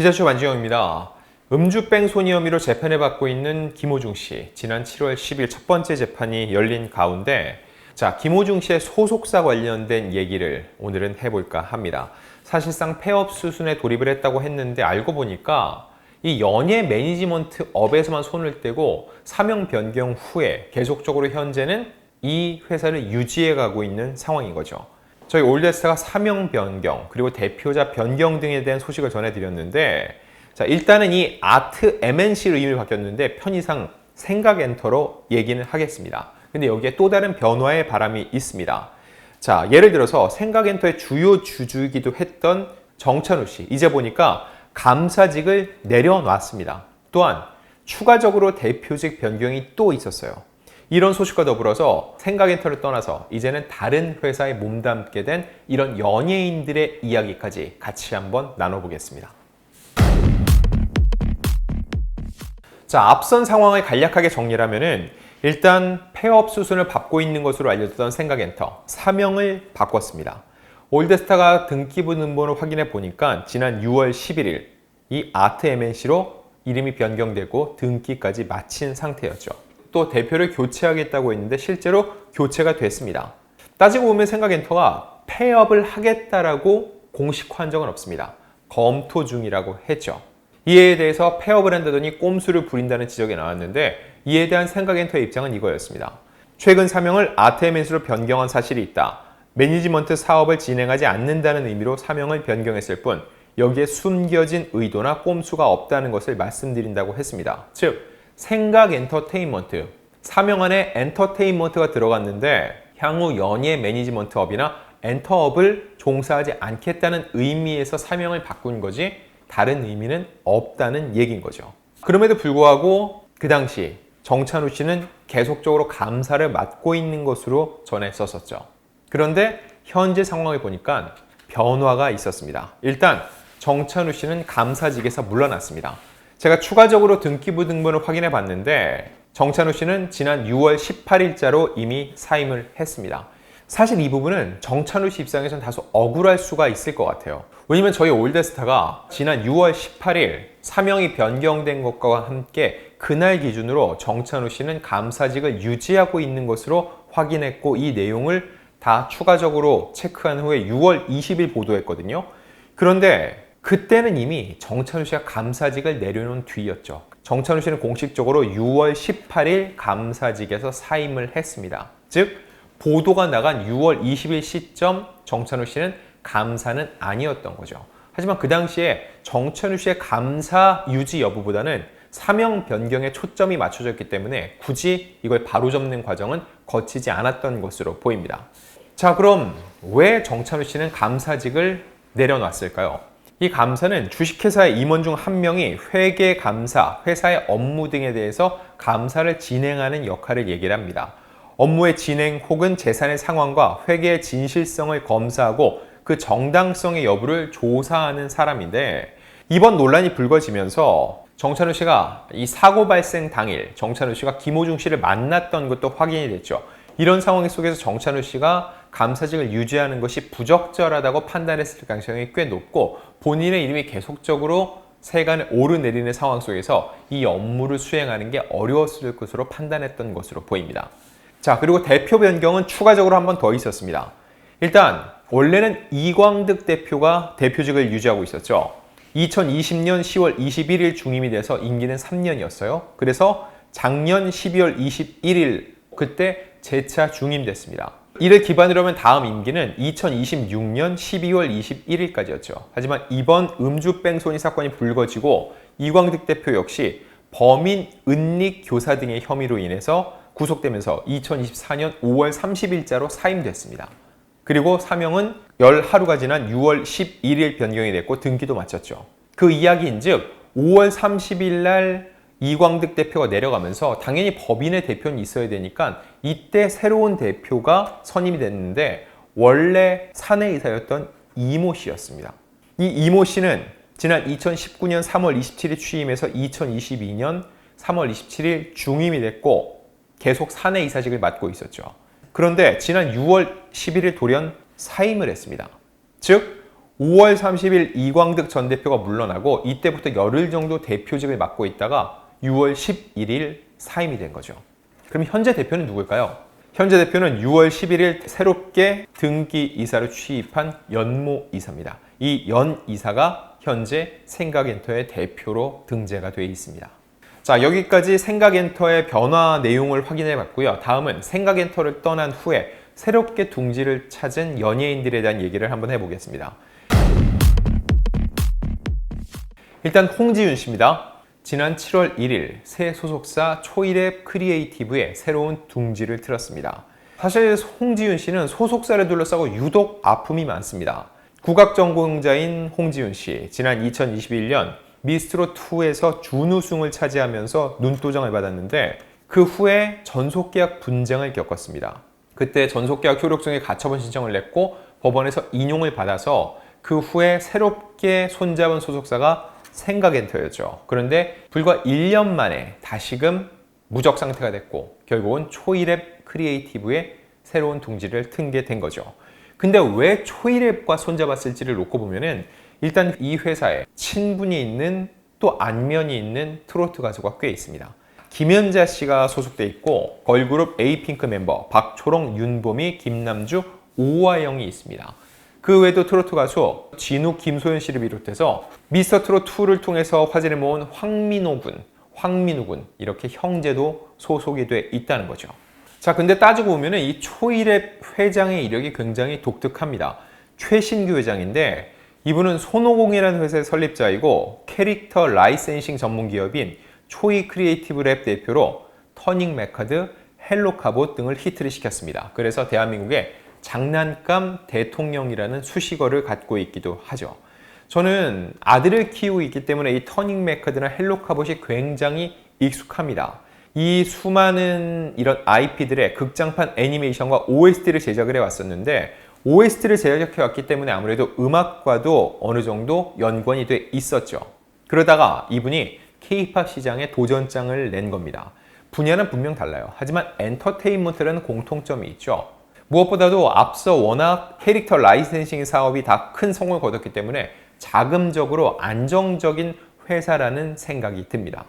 기자쇼 만지영입니다. 음주뺑 소니 혐의로 재판을 받고 있는 김호중 씨. 지난 7월 10일 첫 번째 재판이 열린 가운데 자, 김호중 씨의 소속사 관련된 얘기를 오늘은 해볼까 합니다. 사실상 폐업 수순에 돌입을 했다고 했는데 알고 보니까 이 연예 매니지먼트 업에서만 손을 떼고 사명 변경 후에 계속적으로 현재는 이 회사를 유지해 가고 있는 상황인 거죠. 저희 올드스타가 사명 변경 그리고 대표자 변경 등에 대한 소식을 전해드렸는데 자 일단은 이 아트 MNC로 이름이 바뀌었는데 편의상 생각 엔터로 얘기는 하겠습니다. 근데 여기에 또 다른 변화의 바람이 있습니다. 자 예를 들어서 생각 엔터의 주요 주주이기도 했던 정찬우 씨 이제 보니까 감사직을 내려놨습니다. 또한 추가적으로 대표직 변경이 또 있었어요. 이런 소식과 더불어서 생각엔터를 떠나서 이제는 다른 회사에 몸담게 된 이런 연예인들의 이야기까지 같이 한번 나눠보겠습니다. 자, 앞선 상황을 간략하게 정리하면은 일단 폐업 수순을 밟고 있는 것으로 알려졌던 생각엔터 사명을 바꿨습니다. 올드스타가 등기부 등본을 확인해 보니까 지난 6월 11일 이 아트 MNC로 이름이 변경되고 등기까지 마친 상태였죠. 또 대표를 교체하겠다고 했는데 실제로 교체가 됐습니다. 따지고 보면 생각엔터가 폐업을 하겠다라고 공식화한 적은 없습니다. 검토 중이라고 했죠. 이에 대해서 폐업을 한다더니 꼼수를 부린다는 지적이 나왔는데 이에 대한 생각엔터의 입장은 이거였습니다. 최근 사명을 아트엠엔스로 변경한 사실이 있다. 매니지먼트 사업을 진행하지 않는다는 의미로 사명을 변경했을 뿐 여기에 숨겨진 의도나 꼼수가 없다는 것을 말씀드린다고 했습니다. 즉 생각 엔터테인먼트 사명 안에 엔터테인먼트가 들어갔는데 향후 연예 매니지먼트업이나 엔터업을 종사하지 않겠다는 의미에서 사명을 바꾼 거지 다른 의미는 없다는 얘기인 거죠. 그럼에도 불구하고 그 당시 정찬우 씨는 계속적으로 감사를 맡고 있는 것으로 전했었었죠. 그런데 현재 상황을 보니까 변화가 있었습니다. 일단 정찬우 씨는 감사직에서 물러났습니다. 제가 추가적으로 등기부 등본을 확인해 봤는데 정찬우 씨는 지난 6월 18일자로 이미 사임을 했습니다. 사실 이 부분은 정찬우 씨 입장에서는 다소 억울할 수가 있을 것 같아요. 왜냐면 저희 올드스타가 지난 6월 18일 사명이 변경된 것과 함께 그날 기준으로 정찬우 씨는 감사직을 유지하고 있는 것으로 확인했고 이 내용을 다 추가적으로 체크한 후에 6월 20일 보도했거든요. 그런데 그때는 이미 정찬우 씨가 감사직을 내려놓은 뒤였죠. 정찬우 씨는 공식적으로 6월 18일 감사직에서 사임을 했습니다. 즉 보도가 나간 6월 20일 시점 정찬우 씨는 감사는 아니었던 거죠. 하지만 그 당시에 정찬우 씨의 감사 유지 여부보다는 사명 변경에 초점이 맞춰졌기 때문에 굳이 이걸 바로잡는 과정은 거치지 않았던 것으로 보입니다. 자, 그럼 왜 정찬우 씨는 감사직을 내려놨을까요? 이 감사는 주식회사의 임원 중 한 명이 회계 감사, 회사의 업무 등에 대해서 감사를 진행하는 역할을 얘기를 합니다. 업무의 진행 혹은 재산의 상황과 회계의 진실성을 검사하고 그 정당성의 여부를 조사하는 사람인데 이번 논란이 불거지면서 정찬우 씨가 이 사고 발생 당일 정찬우 씨가 김호중 씨를 만났던 것도 확인이 됐죠. 이런 상황 속에서 정찬우 씨가 감사직을 유지하는 것이 부적절하다고 판단했을 가능성이 꽤 높고 본인의 이름이 계속적으로 세간에 오르내리는 상황 속에서 이 업무를 수행하는 게 어려웠을 것으로 판단했던 것으로 보입니다. 자, 그리고 대표 변경은 추가적으로 한 번 더 있었습니다. 일단 원래는 이광득 대표가 대표직을 유지하고 있었죠. 2020년 10월 21일 중임이 돼서 임기는 3년이었어요. 그래서 작년 12월 21일 그때 재차 중임됐습니다. 이를 기반으로 하면 다음 임기는 2026년 12월 21일까지였죠. 하지만 이번 음주뺑 소니 사건이 불거지고 이광득 대표 역시 범인 은닉 교사 등의 혐의로 인해서 구속되면서 2024년 5월 30일자로 사임됐습니다. 그리고 사명은 열 하루가 지난 6월 11일 변경이 됐고 등기도 마쳤죠. 그 이야기인즉 5월 30일 날 이광득 대표가 내려가면서 당연히 법인의 대표는 있어야 되니까 이때 새로운 대표가 선임이 됐는데 원래 사내이사였던 이모 씨였습니다. 이 이모 씨는 지난 2019년 3월 27일 취임해서 2022년 3월 27일 중임이 됐고 계속 사내이사직을 맡고 있었죠. 그런데 지난 6월 11일 돌연 사임을 했습니다. 즉 5월 30일 이광득 전 대표가 물러나고 이때부터 열흘 정도 대표직을 맡고 있다가 6월 11일 사임이 된 거죠. 그럼 현재 대표는 누굴까요? 현재 대표는 6월 11일 새롭게 등기 이사로 취입한 연모 이사입니다. 이 연 이사가 현재 생각엔터의 대표로 등재가 되어 있습니다. 자, 여기까지 생각엔터의 변화 내용을 확인해 봤고요. 다음은 생각엔터를 떠난 후에 새롭게 둥지를 찾은 연예인들에 대한 얘기를 한번 해보겠습니다. 일단 홍지윤 씨입니다. 지난 7월 1일 새 소속사 초이랩 크리에이티브에 새로운 둥지를 틀었습니다. 사실 홍지윤 씨는 소속사를 둘러싸고 유독 아픔이 많습니다. 국악 전공자인 홍지윤 씨, 지난 2021년 미스트롯 2에서 준우승을 차지하면서 눈도장을 받았는데 그 후에 전속계약 분쟁을 겪었습니다. 그때 전속계약 효력증에 가처분 신청을 냈고 법원에서 인용을 받아서 그 후에 새롭게 손잡은 소속사가 생각엔터였죠. 그런데 불과 1년 만에 다시금 무적 상태가 됐고 결국은 초이랩 크리에이티브의 새로운 둥지를 튼 게 된 거죠. 근데 왜 초이랩과 손잡았을지를 놓고 보면은 일단 이 회사에 친분이 있는 또 안면이 있는 트로트 가수가 꽤 있습니다. 김연자 씨가 소속돼 있고 걸그룹 에이핑크 멤버 박초롱, 윤보미, 김남주, 오화영이 있습니다. 그 외에도 트로트 가수 진욱, 김소연 씨를 비롯해서 미스터 트롯 2를 통해서 화제를 모은 황민호 군, 황민우 군 이렇게 형제도 소속이 돼 있다는 거죠. 자, 근데 따지고 보면 이 초일의 회장의 이력이 굉장히 독특합니다. 최신규 회장인데 이분은 손오공이라는 회사의 설립자이고 캐릭터 라이센싱 전문 기업인 초이 크리에이티브 랩 대표로 터닝 메카드, 헬로 카봇 등을 히트를 시켰습니다. 그래서 대한민국의 장난감 대통령이라는 수식어를 갖고 있기도 하죠. 저는 아들을 키우고 있기 때문에 이 터닝 메카드나 헬로 카봇이 굉장히 익숙합니다. 이 수많은 이런 IP들의 극장판 애니메이션과 OST를 제작을 해왔었는데 OST를 제작해왔기 때문에 아무래도 음악과도 어느 정도 연관이 돼 있었죠. 그러다가 이분이 K-팝 시장에 도전장을 낸 겁니다. 분야는 분명 달라요. 하지만 엔터테인먼트라는 공통점이 있죠. 무엇보다도 앞서 워낙 캐릭터 라이센싱 사업이 다 큰 성공을 거뒀기 때문에 자금적으로 안정적인 회사라는 생각이 듭니다.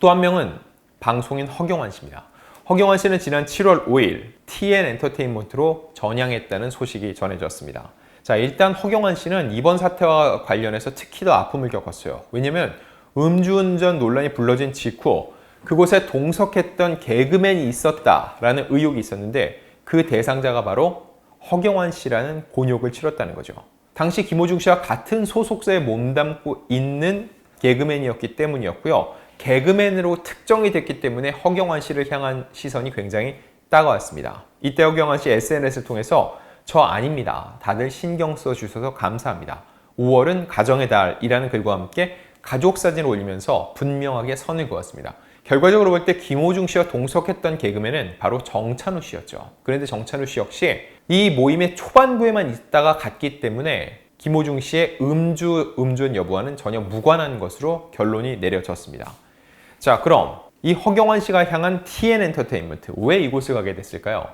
또 한 명은 방송인 허경환 씨입니다. 허경환 씨는 지난 7월 5일 TN 엔터테인먼트로 전향했다는 소식이 전해졌습니다. 자, 일단 허경환 씨는 이번 사태와 관련해서 특히 더 아픔을 겪었어요. 왜냐면 음주운전 논란이 불러진 직후 그곳에 동석했던 개그맨이 있었다라는 의혹이 있었는데 그 대상자가 바로 허경환 씨라는 곤욕을 치렀다는 거죠. 당시 김호중 씨와 같은 소속사에 몸담고 있는 개그맨이었기 때문이었고요. 개그맨으로 특정이 됐기 때문에 허경환 씨를 향한 시선이 굉장히 따가웠습니다. 이때 허경환 씨 SNS를 통해서 저 아닙니다. 다들 신경 써 주셔서 감사합니다. 5월은 가정의 달이라는 글과 함께 가족 사진을 올리면서 분명하게 선을 그었습니다. 결과적으로 볼 때 김호중 씨와 동석했던 개그맨은 바로 정찬우 씨였죠. 그런데 정찬우 씨 역시 이 모임의 초반부에만 있다가 갔기 때문에 김호중 씨의 음주, 음주운 여부와는 전혀 무관한 것으로 결론이 내려졌습니다. 자, 그럼 이 허경환 씨가 향한 TN 엔터테인먼트 왜 이곳을 가게 됐을까요?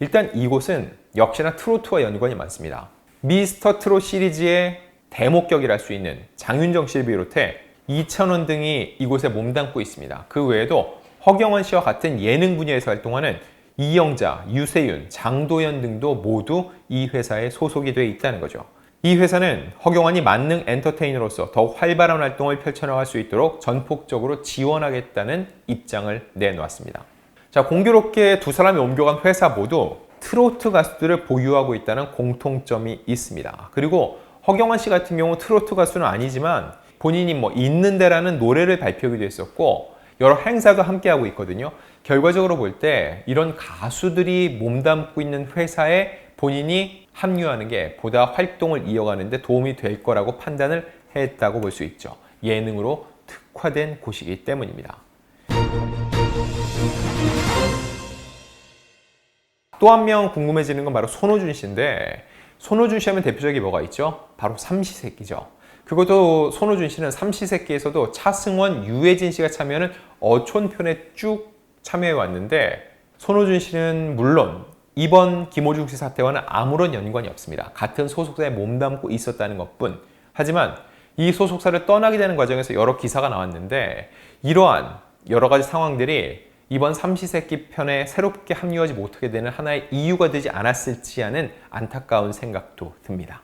일단 이곳은 역시나 트로트와 연관이 많습니다. 미스터 트롯 시리즈의 대목격이랄 수 있는 장윤정 씨를 비롯해 이찬원 등이 이곳에 몸담고 있습니다. 그 외에도 허경환 씨와 같은 예능 분야에서 활동하는 이영자, 유세윤, 장도연 등도 모두 이 회사에 소속이 돼 있다는 거죠. 이 회사는 허경환이 만능 엔터테이너로서 더욱 활발한 활동을 펼쳐나갈 수 있도록 전폭적으로 지원하겠다는 입장을 내놓았습니다. 자, 공교롭게 두 사람이 옮겨간 회사 모두 트로트 가수들을 보유하고 있다는 공통점이 있습니다. 그리고 허경환 씨 같은 경우 트로트 가수는 아니지만 본인이 뭐 있는 데라는 노래를 발표하기도 했었고 여러 행사도 함께 하고 있거든요. 결과적으로 볼 때 이런 가수들이 몸담고 있는 회사에 본인이 합류하는 게 보다 활동을 이어가는데 도움이 될 거라고 판단을 했다고 볼 수 있죠. 예능으로 특화된 곳이기 때문입니다. 또 한 명 궁금해지는 건 바로 손호준 씨인데 손호준 씨 하면 대표적인 뭐가 있죠? 바로 삼시세끼죠. 그것도 손호준 씨는 삼시세끼에서도 차승원, 유해진 씨가 참여하는 어촌편에 쭉 참여해 왔는데 손호준 씨는 물론 이번 김호중 씨 사태와는 아무런 연관이 없습니다. 같은 소속사에 몸담고 있었다는 것뿐. 하지만 이 소속사를 떠나게 되는 과정에서 여러 기사가 나왔는데 이러한 여러 가지 상황들이 이번 삼시세끼 편에 새롭게 합류하지 못하게 되는 하나의 이유가 되지 않았을지 하는 안타까운 생각도 듭니다.